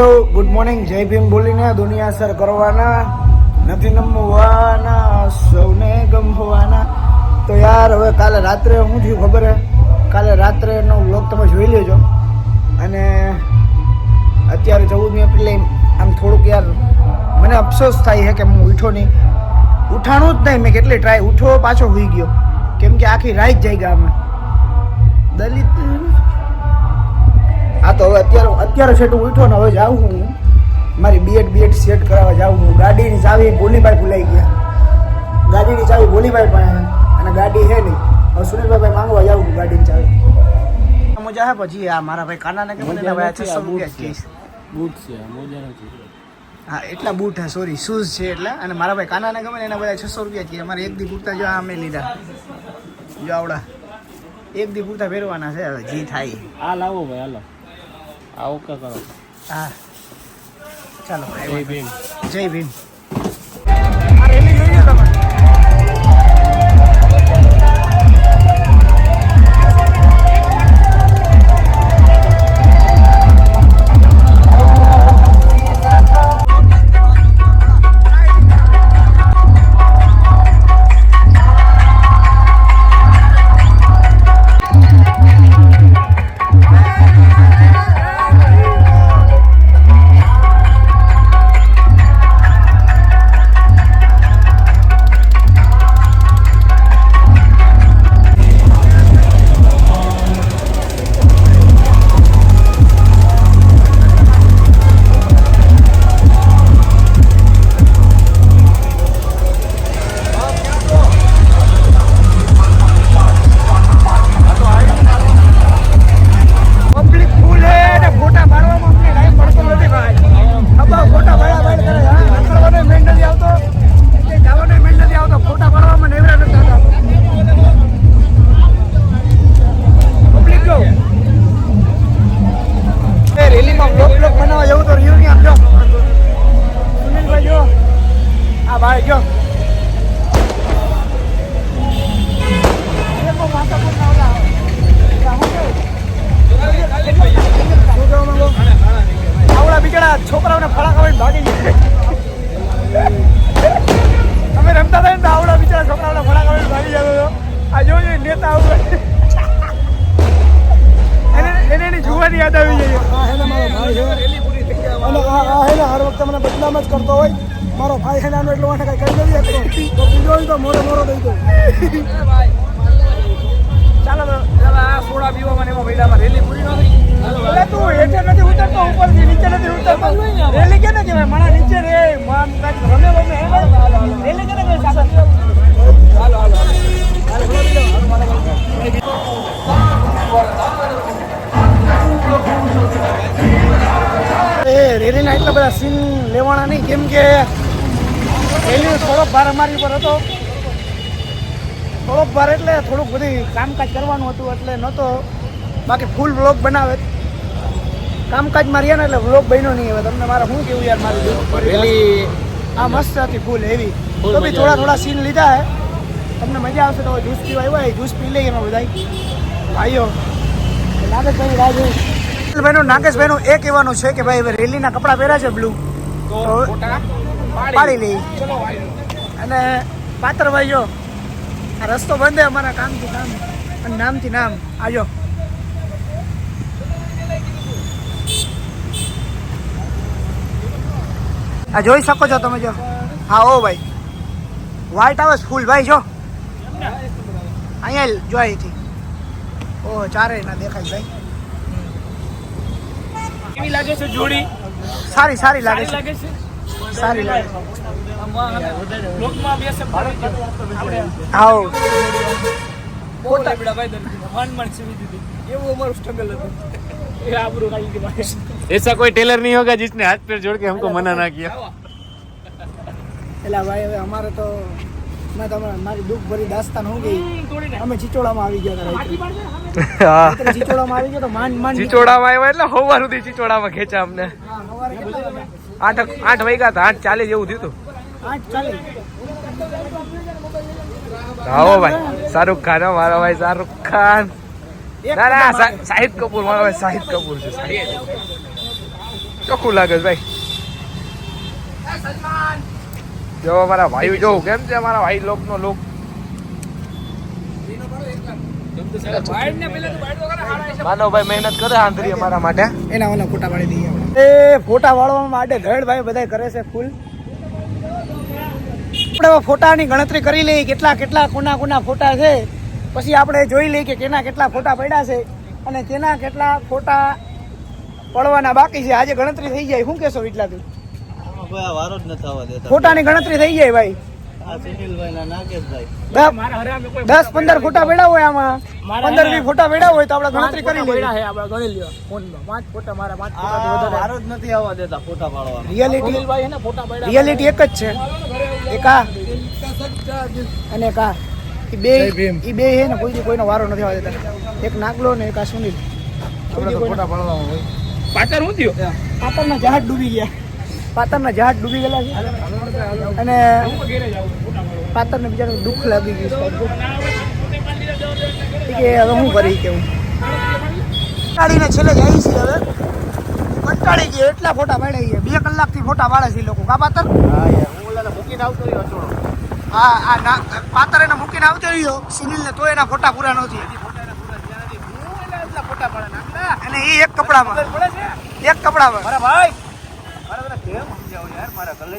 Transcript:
Hello good morning જય ભીમ બોલીને દુનિયા સર કરવાના. નથી નમવાના, સૌને ગમવાના તો યાર, હવે કાલે રાત્રે હું થયું ખબર હે? કાલે રાત્રેનો વ્લોગ તમે જોઈ લેજો. અને અત્યારે ચૌદમી એપ્રિલે, આમ થોડુંક યાર મને અફસોસ થાય છે કે હું ઉઠો નહીં. ઉઠાણું જ નહીં, મેં કેટલી ટ્રાય ઉઠો પાછો હોઈ ગયો. કેમ કે આખી રાત જઈ ગયા અમે. દલિત હા તો હવે અત્યારે અત્યારે સેટ ઉઠો ને હવે જાઉં હું. મારી બીએડ બીએડ સેટ કરાવવા જાઉં હું. ગાડીની ચાવી ગોલીભાઈ ભૂલાઈ ગયા. ગાડીની ચાવી ભોલીભાઈ પણ અને ગાડી હે નહીં. હવે સુનિલભાઈ ભાઈ માંગવા જાઉં છું ગાડીની ચાવી. મજા હે પછી આ મારા ભાઈ કાનાને કે મને ભાઈ છસો રૂપિયા કહીશ બૂટ છે? મોજા નથી હા એટલા બૂટ હે સોરી શૂઝ છે એટલે. અને મારા ભાઈ કાનાને ગમે ને એના બધા છસો રૂપિયા છે અમારે એક દી પૂરતા જો અમે લીધા. જો આવડા. એક દી પૂરતા પહેરવાના છે હવે જી થાય. આ લાવો ભાઈ હાલો આ ઓકે કરો. હા. ચાલો જય ભીમ. જય ભીમ. આવે. શું આવડા બિચારા છોકરાઓને ફળા ભાગી જાય અમે રમતા હતા ને આવડા બિચારા છોકરાઓને ફળા ભાગી જતો હતો આ જો જો નેતા આવું એને એને જુવાની યાદ આવી જાય હર વખતે મને બદનામ જ કરતો હોય. મારો ભાઈ હેને આનો એટલો માટે કઈ કહી દેવી હતો તો બીજો તો મોરો મોરો દઈ દો. ચાલો આ સોડા પીવા મને એમાં ભઈડામાં રેલી પૂરી ન થઈ. એટલે તું હેઠે નથી ઉતરતો ઉપરથી નીચે નથી ઉતરતો. રેલી કેને કહેવાય? માણા નીચે રે આમ કાંઈક રમે બમે રેલી કેને કહેવાય? એ રેલીના એટલા બધા સીન લેવાના નહીં. કેમ કે રેલી થોડોક ભાર અમારી ઉપર હતો. થોડોક ભાર એટલે થોડુંક બધી કામકાજ કરવાનું હતું એટલે નહોતો. બાકી ફૂલ વ્લોગ બનાવે. કામકાજમાં રહ્યા ને એટલે વ્લોગ બન્યો નહીં હવે. તમને મારે શું કેવું યાર મારી આ મસ્ત હતી ફૂલ એવી તો બી થોડા થોડા સીન લીધા હે. તમને મજા આવશે તો જ્યુસ પીવા આવ્યા હોય જ્યુસ પી લઈએ એમાં બધા ભાઈઓ. નાગેશભાઈ રાજુ ભાઈનું નાગેશભાઈનું એ કહેવાનું છે કે ભાઈ હવે રેલીના કપડાં પહેર્યા છે બ્લુ. તો પાડી લઈ અને પાત્રભાઈ જો આ રસ્તો બંધ અમારા કામથી કામ. અને નામથી નામ. આજો. આ જોઈ શકો છો તમે જો. હા ઓ ભાઈ. વ્હાઈટ આવે ફૂલ ભાઈ જો. અહીંયા જો અહીંથી. ઓ ચારે ના દેખાય ભાઈ. કેવી લાગે છે જોડી? સારી સારી લાગે છે? સારી લાગે છે લોકમાં બેસે આપણે આવો બહુ લાગડા ભાઈ દર્દી મન મન સીવી દીધી એવું અમારું સ્ટ્રગલ હતું એ આબરૂ ખાઈ ગઈ ભાઈ ऐसा कोई टेलर नहीं होगा जिसने हाथ पैर जोड़ के हमको मना ना किया એટલે ભાઈ હવે અમારે તો મેં તમે મારી દુઃખ ભરી દાસ્તાન હું ગઈ તોડીને અમે ચીચોડામાં આવી ગયા હતા બાકી રાત્રે. પાડજે હા રાત્રે ચીચોડામાં આવી ગયા તો માંડ માંડ ચીચોડામાં આવ્યા એટલે સવાર સુધી ચીચોડામાં ખેંચા અમને હા, સવારે કેટલા વાગ્યા? આઠ આઠ વાગ્યા હતા આઠ ચાલીસ જેવું થયું હતું. આવો ભાઈ શાહરુખ ખાન મારા ભાઈ શાહરુખ ખાન. ના ના. શાહિદ કપૂર મારા ભાઈ શાહિદ કપૂર છે. ચોખ્ખું લાગે છે ભાઈ. જો મારા ભાઈ જો કેમ છે મારા ભાઈ? લોક નો લોક વાઈડ ને પેલા તો વાઈડ વગર હારા છે માનવભાઈ મહેનત કરે આંતરી અમારા માટે. એના ઓલા ફોટા પાડી દઈએ આપણે. એ ફોટા વાળવા માટે ધડ ભાઈ બધા કરે છે ફૂલ આપણે ફોટાની ગણતરી કરી લઈએ કેટલા કેટલા કોના કોના ફોટા છે. પછી આપણે જોઈ લઈએ કે કેના કેટલા ફોટા પડ્યા છે અને તેના કેટલા ફોટા પડવાના બાકી છે. આજે ગણતરી થઈ જાય. શું કેશો એટલા તું ફોટાની ગણતરી થઈ જાય ભાઈ. દસ- મારા હરામે કોઈ દસ પંદર ફોટા પડ્યા હોય આમાં. પંદર વીસ ફોટા પડ્યા હોય તો આપણે ગણતરી કરી લઈએ. પડ્યા છે આપણે ગણી લ્યો. ફોનમાં પાંચ ફોટા મારા પાંચ આ ફોટાથી જ નથી આવવા દેતા ફોટા પાડવા રિયાલિટી સુનિલભાઈ એને ફોટા પડ્યા રિયાલિટી એક જ છે. એકા અને કા બે એ બે છે ને કોઈ કોઈનો વારો નથી આવવા દેતા. એક નાગલો ને એક આ સુનિલ. ફોટા પાડવા હોય. પાટણ હું થયો? પાતરના જહાજ ડૂબી ગયા. પાતરના જહાજ ડૂબી ગયેલા છે. અને પાતરને બિચારું દુઃખ લાગી ગયું છે. કે હવે હું કરી કેવું? કંટાળીને છેલ્લે જાય છે હવે. કંટાળી ગયો એટલા ફોટા પાડે છે. બે કલાકથી ફોટા પાડે છે લોકો. કા પાતર હા યાર હું ઓલાને મૂકીને આવતો રહ્યો અચોડો. હા આ ના પાતર એને મૂકીને આવતો રહ્યો સુનિલને તો એના ફોટા પૂરા નથી. અને એ એક કપડામાં. એક કપડામાં. ભાઈ મારા તને